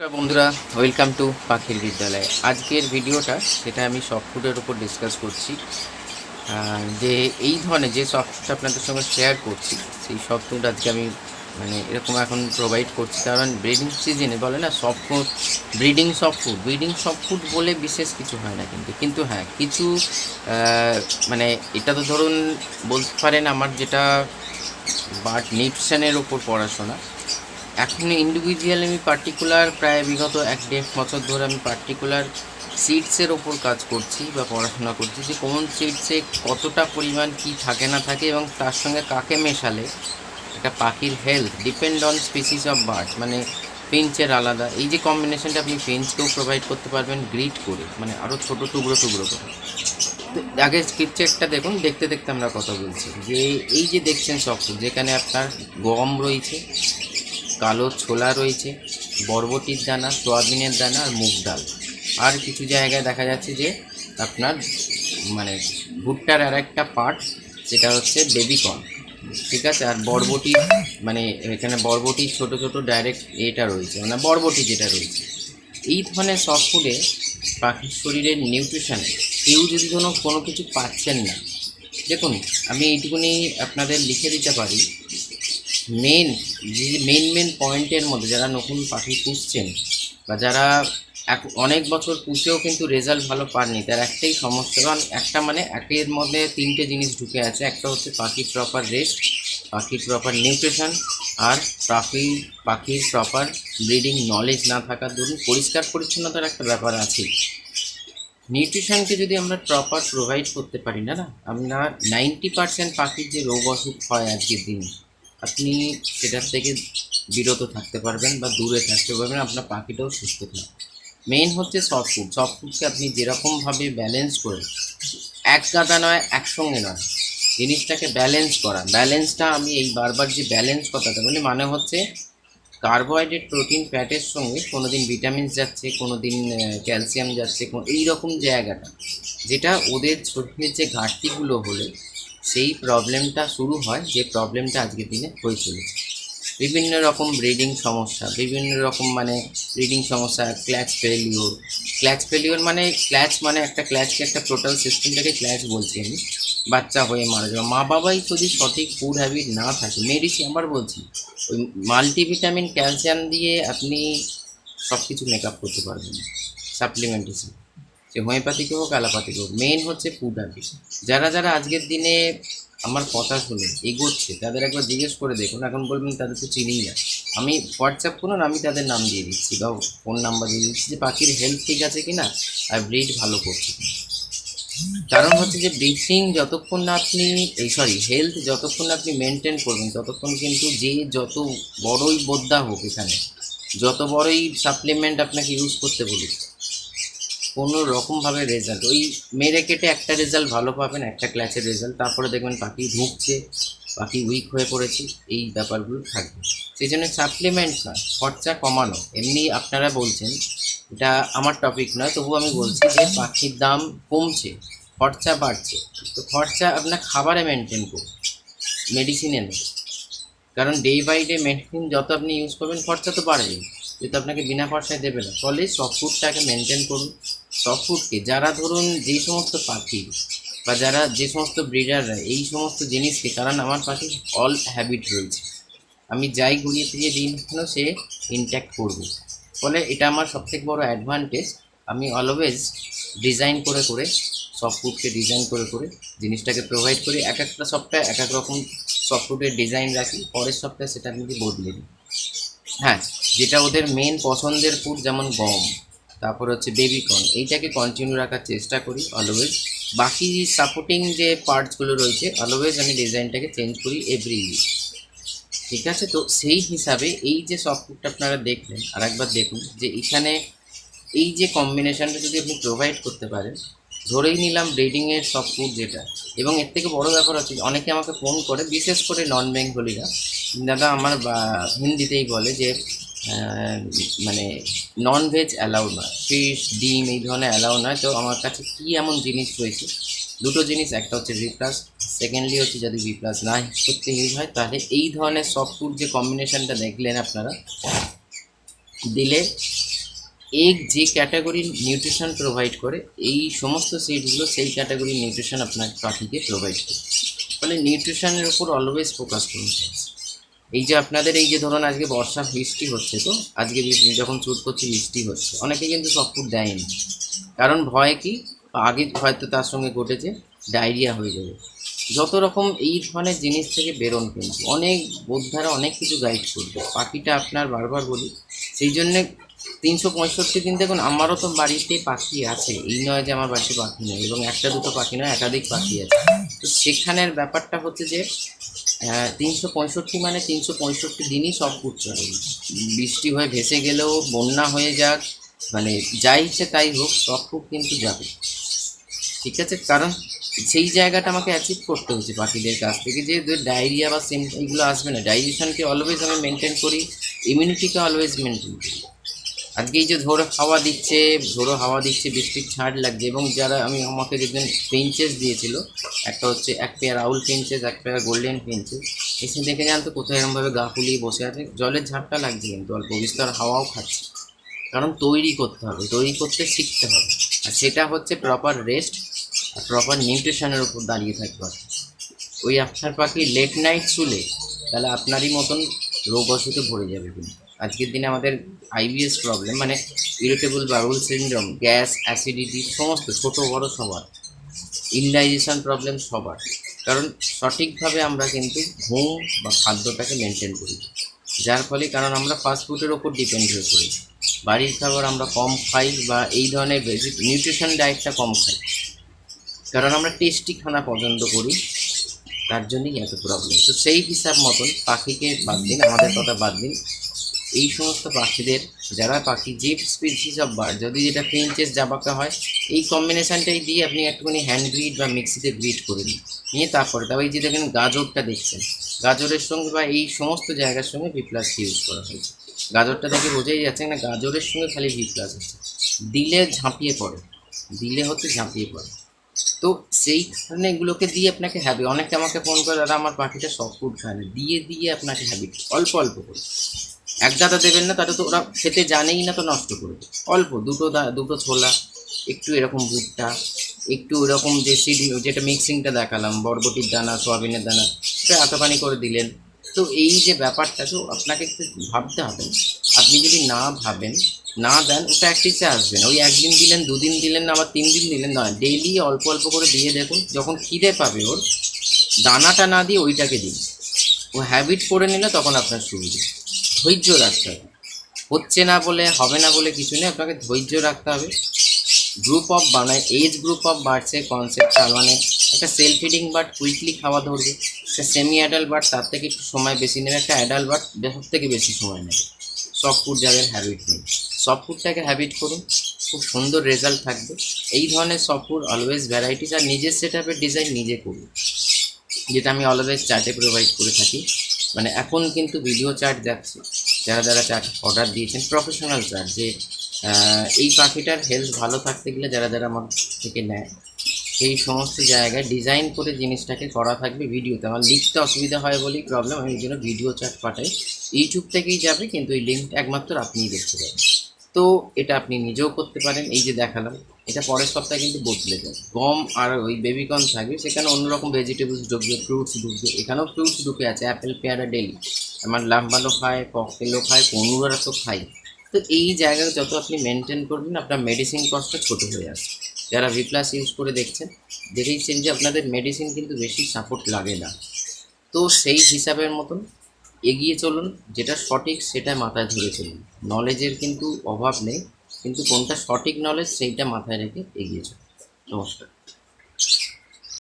বন্ধুরা welcome to পাখির বিদ্যালয়। আজকের ভিডিওটা সেটা আমি সফট ফুডের উপর ডিসকাস করছি যে এই ধরনের যে সফট ফুড আপনাদের সঙ্গে শেয়ার করছি, সেই সফট ফুড আজকে আমি মানে এরকম এখন প্রোভাইড করছি। কারণ ব্রিডিং সিজনে বলে না soft food breeding soft food breeding soft food বলে বিশেষ কিছু হয় না কিন্তু। কিন্তু হ্যাঁ কিছু মানে এটা তো ধরুন, বলতে পারেন আমার যেটা বাট নিউট্রিশনের ওপর পড়াশোনা এখন ইন্ডিভিজুয়াল আমি পার্টিকুলার প্রায় বিগত এক দেড় বছর ধরে আমি পার্টিকুলার সিডসের ওপর কাজ করছি বা পড়াশোনা করছি যে কোন সিডসে কতটা পরিমাণ কি থাকে না থাকে এবং তার সঙ্গে কাকে মেশালে একটা পাখির health depend on species of bird মানে পেঞ্চের আলাদা। এই যে কম্বিনেশনটা আপনি পেঞ্চকেও প্রোভাইড করতে পারবেন গ্রিট করে মানে আরও ছোটো টুকরো টুকরো করে। আগে স্ক্রিপচারটা দেখুন, দেখতে দেখতে আমরা কথা বলছি। যে এই যে দেখছেন সব, যেখানে আপনার গম রয়েছে কালো ছোলা রয়েছে, বরবটির দানা, সোয়াবিনের দানা আর মুগ ডাল। আর কিছু জায়গায় দেখা যাচ্ছে যে আপনার মানে ভুট্টার আর একটা পার্ট যেটা হচ্ছে বেবিকর্ন ঠিক আছে? আর বরবটি মানে এখানে বরবটি ছোট ছোট ডাইরেক্ট এটা রয়েছে মানে বরবটি যেটা রয়েছে। এই ধরনের সফট ফুডে পাখির শরীরের নিউট্রিশনে কেউ যদি কোনো কোনো কিছু পাচ্ছেন না, দেখুন, আমি এইটুকুনি আপনাদের লিখে দিতে পারি। মেন যে মেন মেন পয়েন্টের মধ্যে যারা নতুন পাখি পুষছেন বা যারা এক, অনেক বছর পুষেও কিন্তু রেজাল্ট ভালো পাননি, তার একটাই সমস্যা, কারণ একটা মানে একের মধ্যে তিনটে জিনিস ঢুকে আছে, একটা হচ্ছে পাখির প্রপার রেস্ট পাখির প্রপার নিউট্রিশন আর পাখি পাখির প্রপার ব্রিডিং নলেজ না থাকার দরুন পরিষ্কার পরিচ্ছন্নতার একটা ব্যাপার আছে। নিউট্রিশনকে যদি আমরা প্রপার প্রোভাইড করতে পারি না না, আমরা নাইনটি পার্সেন্ট পাখির যে রোগ অসুখ হয় আজকের দিনে আপনি সেটার থেকে বিরত থাকতে পারবেন বা দূরে থাকতে পারবেন, আপনার পাখিটাও সুস্থ থাকবে। মেইন হচ্ছে সফট ফুড সফট ফুডকে আপনি যেরকমভাবে ব্যালেন্স করে, এক গাদা নয়, একসঙ্গে নয়, জিনিসটাকে ব্যালেন্স করা। ব্যালেন্সটা আমি এই বারবার যে ব্যালেন্স কথাটা বলি মানে হচ্ছে কার্বোহাইড্রেট প্রোটিন ফ্যাটের সঙ্গে কোনো দিন ভিটামিনস যাচ্ছে কোনো দিন ক্যালসিয়াম যাচ্ছে এই রকম জায়গাটা, যেটা ওদের শরীরের যে ঘাটতিগুলো হলে সেই প্রবলেমটা শুরু হয় যে প্রবলেমটা আজকের দিনে হয়ে চলেছে। বিভিন্ন রকম ব্রিডিং সমস্যা, বিভিন্ন রকম মানে ব্রিডিং সমস্যা, ক্ল্যাচ ফেলিওর। ক্ল্যাচ ফেলিওর মানে ক্ল্যাচ মানে একটা ক্ল্যাচকে একটা টোটাল সিস্টেমটাকে ক্ল্যাচ বলছি আমি, বাচ্চা হয়ে মারা যাওয়া মা বাবাই যদি সঠিক ফুড হ্যাবিট না থাকে, মেডিসিন আবার বলছি, ওই মাল্টিভিটামিন, ক্যালসিয়াম দিয়ে আপনি সব কিছু মেকআপ করতে পারবেন, সাপ্লিমেন্টেশন। সে হোমিওপ্যাথিক হোক অ্যালোপ্যাথিক হোক মেন হচ্ছে ফুড হ্যাবিট যারা যারা আজকের দিনে আমার কথা শুনে এগোচ্ছে, তাদের একবার জিজ্ঞেস করে দেখুন, এখন বলবেন তাদের তো চিনিই না। আমি হোয়াটসঅ্যাপ করুন, আমি তাদের নাম দিয়ে দিচ্ছি বা ফোন নাম্বার দিয়ে দিচ্ছি যে পাখির হেলথ ঠিক আছে কি না আর ব্রিড ভালো করছে কারণ হচ্ছে যে ব্রিডিং যতক্ষণ না আপনি, এই সরি হেলথ যতক্ষণ না আপনি মেনটেন করবেন, ততক্ষণ কিন্তু যে যত বড়ই বোদ্ধা হোক এখানে, যত বড়ই সাপ্লিমেন্ট আপনাকে ইউজ করতে বলুক কোনো রকমভাবে রেজাল্ট ওই মেরে কেটে একটা রেজাল্ট ভালো পাবেন, একটা ক্লাসের রেজাল্ট তারপরে দেখবেন পাখি ঢুকছে পাখি উইক হয়ে পড়েছে, এই ব্যাপারগুলো থাকবে। সেই জন্য সাপ্লিমেন্ট না খরচা কমানো। এমনি আপনারা বলছেন, এটা আমার টপিক নয় তবু আমি বলছি যে পাখির দাম কমছে, খরচা বাড়ছে। তো খরচা আপনার খাবারে মেনটেন করুন মেডিসিনে নেই কারণ ডে বাই ডে মেডিসিন যত আপনি ইউজ করবেন, খরচা তো বাড়বে যেহেতু আপনাকে বিনা খরচায় দেবে না, ফলে সফট ফুডটাকে মেনটেন করুন। ফুডকে যারা ধরুন যে সমস্ত পাখি বা যারা যে সমস্ত ব্রিডাররা এই সমস্ত জিনিসকে কারণ আমার পাখি অল হ্যাবিট রয়েছে। আমি যাই ঘুরিয়ে ফিরিয়ে দিই না কেন সে ইনট্যাক্ট করবে। ফলে এটা আমার সবথেকে বড় অ্যাডভান্টেজ আমি অলওয়েজ ডিজাইন করে করে সফট ফুডকে ডিজাইন করে করে জিনিসটাকে প্রোভাইড করি। এক একটা সপ্তাহে এক এক রকম সফট ফুডের ডিজাইন রাখি। পরের সপ্তাহে সেটা আমি বদলে দিই। হ্যাঁ যেটা ওদের মেন পছন্দের ফুড যেমন গম। তারপর হচ্ছে বেবিকর্ন এইটাকে কন্টিনিউ রাখার চেষ্টা করি অলওয়েজ বাকি সাপোর্টিং যে পার্টসগুলো রয়েছে অলওয়েজ আমি ডিজাইনটাকে চেঞ্জ করি এভরি উইক ঠিক আছে? তো সেই হিসাবে এই যে সফটওয়্যারটা আপনারা দেখলেন আর একবার দেখুন যে এখানে এই যে কম্বিনেশানটা যদি আপনি প্রোভাইড করতে পারেন, ধরেই নিলাম ব্রিডিংয়ের ফুড যেটা। এবং এর থেকে বড় ব্যাপার হচ্ছে অনেকে আমাকে ফোন করে, বিশেষ করে নন বেঙ্গলিরা দাদা, আমার হিন্দিতেই বলে যে মানে নন ভেজ অ্যালাউ নয়। ফিশ ডিম এই ধরনের অ্যালাউ নয়। তো আমার কাছে কী এমন জিনিস রয়েছে? দুটো জিনিস, একটা হচ্ছে ভি প্লাস সেকেন্ডলি হচ্ছে যদি ভি প্লাস না করতে ইউজ হয়, তাহলে এই ধরনের সফট ফুড যে কম্বিনেশানটা দেখলেন আপনারা, দিলে এগ যে ক্যাটাগরির নিউট্রিশন প্রোভাইড করে, এই সমস্ত সিডগুলো সেই ক্যাটাগরির নিউট্রিশন আপনার পাখিকে প্রোভাইড করে। ফলে নিউট্রিশনের উপর অলওয়েজ ফোকাস করুন। এই যে আপনাদের এই যে ধরুন আজকে বর্ষা, বৃষ্টি হচ্ছে তো, আজকে যখন চুট করছে, বৃষ্টি হচ্ছে, অনেকে কিন্তু সব ফুড দেয়নি। কারণ ভয় কি? আগে হয়তো তার সঙ্গে ঘটেছে, ডায়রিয়া হয়ে যাবে। যত রকম এই ধরনের জিনিস থেকে বেরোন কিন্তু, অনেক বোদ্ধারা অনেক কিছু গাইড করবে। পাখিটা আপনার বারবার বলি, সেই জন্যে তিনশো পঁয়ষট্টি দিন দেখুন, আমারও তো বাড়িতে পাখি আছে, এই নয় যে আমার বাড়িতে পাখি নেই, এবং একটা দুটো পাখি নয়, একাধিক পাখি আছে। তো সেখানের ব্যাপারটা হচ্ছে যে তিনশো পঁয়ষট্টি মানে তিনশো পঁয়ষট্টি দিনই সব চলে বৃষ্টি হয়ে ভেসে গেলেও বন্যা হয়ে যাক মানে যা ইচ্ছে তাই হোক, সব ফুট কিন্তু যাবে। ঠিক আছে? কারণ সেই জায়গাটা আমাকে অ্যাচিভ করতে হচ্ছে পাখিদের কাছ থেকে যে ডায়রিয়া বা সিম এইগুলো আসবে না। ডাইজেশনকে অলওয়েজ আমি মেনটেন করি ইমিউনিটিকে অলওয়েজ মেনটেন করি। আজকে এই যে ঝোড়ো হাওয়া দিচ্ছে, ঝোড়ো হাওয়া দিচ্ছে, বৃষ্টির ছাড় লাগছে এবং যারা আমি আমাকে যেদিন পেঞ্চেস দিয়েছিল, একটা হচ্ছে এক পেয়ার আউল পেঞ্চেস এক পেয়ার গোল্ডেন পেঞ্চেস এসে দেখে জানতো কোথায় এরকমভাবে গা ফুলিয়ে বসে আছে। জলের ঝাপটা লাগছে কিন্তু, অল্প বিস্তর হাওয়াও খাচ্ছে। কারণ তৈরি করতে হবে, তৈরি করতে শিখতে হবে। আর সেটা হচ্ছে প্রপার রেস্ট আর প্রপার নিউট্রিশনের উপর দাঁড়িয়ে থাকবে। ওই আপনার পাখি লেট নাইট শুলে, তাহলে আপনারই মতন রোগ অসুখে ভরে যাবে কিন্তু আজকের দিনে আমাদের আইবিএস প্রবলেম মানে irritable bowel syndrome gas acidity সমস্ত ছোট বড় সবার। ইনডাইজেশন প্রবলেম সবার। কারণ সঠিকভাবে আমরা কিন্তু ঘুম বা খাদ্যটাকে মেনটেন করি। যার ফলে কারণ আমরা ফাস্ট ফুডের ওপর ডিপেন্ড হয়ে পড়ি। বাড়ির খাবার আমরা কম খাই বা এই ধরনের নিউট্রিশন ডায়েটটা কম খাই। কারণ আমরা টেস্টি খানা পছন্দ করি। তার জন্যই এত প্রবলেম তো সেই হিসাব মতন পাখিকে বাদ দিন, আমাদের কথা বাদ দিন। এই সমস্ত পাখিদের, যারা পাখি, যে স্পিসিস অফ বার্ড যদি যেটা ফিঞ্চেস জাবাকা হয়, এই কম্বিনেশানটাই দিয়ে আপনি একটুখানি হ্যান্ড গ্রিড বা মিক্সিতে গ্রিড করে দিন নিয়ে তারপরে তবে এই যে দেখেন গাজরটা দেখছেন। গাজরের সঙ্গে বা এই সমস্ত জায়গার সঙ্গে ভি প্লাস ইউজ করা হয়েছে। গাজরটা দেখে বোঝাই যাচ্ছে না, গাজরের সঙ্গে খালি ভি প্লাস আছে। দিলে ঝাঁপিয়ে পড়ে। দিলে হচ্ছে ঝাঁপিয়ে পড়ে। তো সেই কারণে এগুলোকে দিয়ে আপনাকে হ্যাবি অনেকে আমাকে ফোন করে, দাদা, আমার পাখিটা সব ফুড খায় না। দিয়ে দিয়ে আপনাকে হ্যাবি অল্প অল্প করে। এক দাদা দেবেন না, তাহলে তো ওরা খেতে জানেই না, তো নষ্ট করবে অল্প, দুটো দুটো ছোলা, একটু এরকম ভুট্টা, একটু এরকম যে সিডি যেটা মিক্সিংটা দেখালাম, বরবটির দানা, সোয়াবিনের দানা আতাপানি করে দিলেন। তো এই যে ব্যাপারটা, তো আপনাকে একটু ভাবতে হবে। আপনি যদি না ভাবেন, না দেন, ওটা একটিসে আসবে না। ওই একদিন দিলেন, দুদিন দিলেন না, আবার তিন দিন দিলেন না, ডেইলি অল্প অল্প করে দিয়ে দেখুন, যখন খিদে পাবে ওর, দানাটা না দিয়ে ওইটাকে দিন। ও হ্যাবিট করে নিলে তখন আপনার সুবিধা। ধৈর্য রাখতে হবে। হচ্ছে না বলে, হবে না বলে কিছু নেই, আপনাকে ধৈর্য রাখতে হবে। গ্রুপ অফ বানায় এজ গ্রুপ অফ বার্ডসের কনসেপ্টটা মানে একটা সেল ফিডিং বার্ড কুইকলি খাওয়া ধরবে। একটা সেমি অ্যাডাল্ট বার্ড তার থেকে একটু সময় বেশি নেবে। একটা অ্যাডাল্ট বার্ড সব থেকে বেশি সময় নেবে। সফট ফুড যাদের হ্যাবিট নেই। সফট ফুডটাকে হ্যাবিট করুন। খুব সুন্দর রেজাল্ট থাকবে। এই ধরনের সফট ফুড অলওয়েজ ভ্যারাইটিস আর নিজের সেট আপের ডিজাইন নিজে করুন। যেটা আমি অলওয়েজ চার্টে প্রোভাইড করে থাকি। মানে এখন কিন্তু ভিডিও চার্ট যাচ্ছে। যারা যারা চার্ট অর্ডার দিয়েছেন প্রফেশনাল চার্ট যে এই পাখিটার হেলথ ভালো থাকতে গেলে যারা যারা আমার থেকে নেয় সেই সমস্ত জায়গায় ডিজাইন করে জিনিসটাকে করা থাকবে ভিডিওতে আমার লিখতে অসুবিধা হয় বলেই প্রবলেম আমি এই জন্য ভিডিও চার্ট পাঠাই। ইউটিউব থেকেই যাবে, কিন্তু এই লিঙ্কটা একমাত্র আপনিই দেখতে পাবেন। তো এটা আপনি নিজেও করতে পারেন, এই যে দেখালাম, এটা পরের সপ্তাহে কিন্তু বদলে যাবে। গম আর ওই বেবিকর্ন থাকবে, সেখানে অন্যরকম ভেজিটেবলস ঢুকবে ফ্রুটস ঢুকবে, এখানেও ফ্রুটস ঢুকে আছে অ্যাপেল পেয়ারা ডেলি আমার লাম্বালো খায় ককটেলও খায়, পনুরা তো খাই তো এই জায়গায় যত আপনি মেনটেন করবেন, আপনার মেডিসিন কস্টটা ছোটো হয়ে আসবে। যারা ভি প্লাস ইউজ করে দেখছেন, দেখেইছেন যে আপনাদের মেডিসিন কিন্তু বেশি সাপোর্ট লাগে না। তো সেই হিসাবের মতন এগিয়ে চলুন, যেটা সঠিক সেটা মাথায় ধরে চলুন। নলেজের কিন্তু অভাব নেই, কিন্তু কোনটা সঠিক নলেজ সেইটা মাথায় রেখে এগিয়ে চলুন। নমস্কার।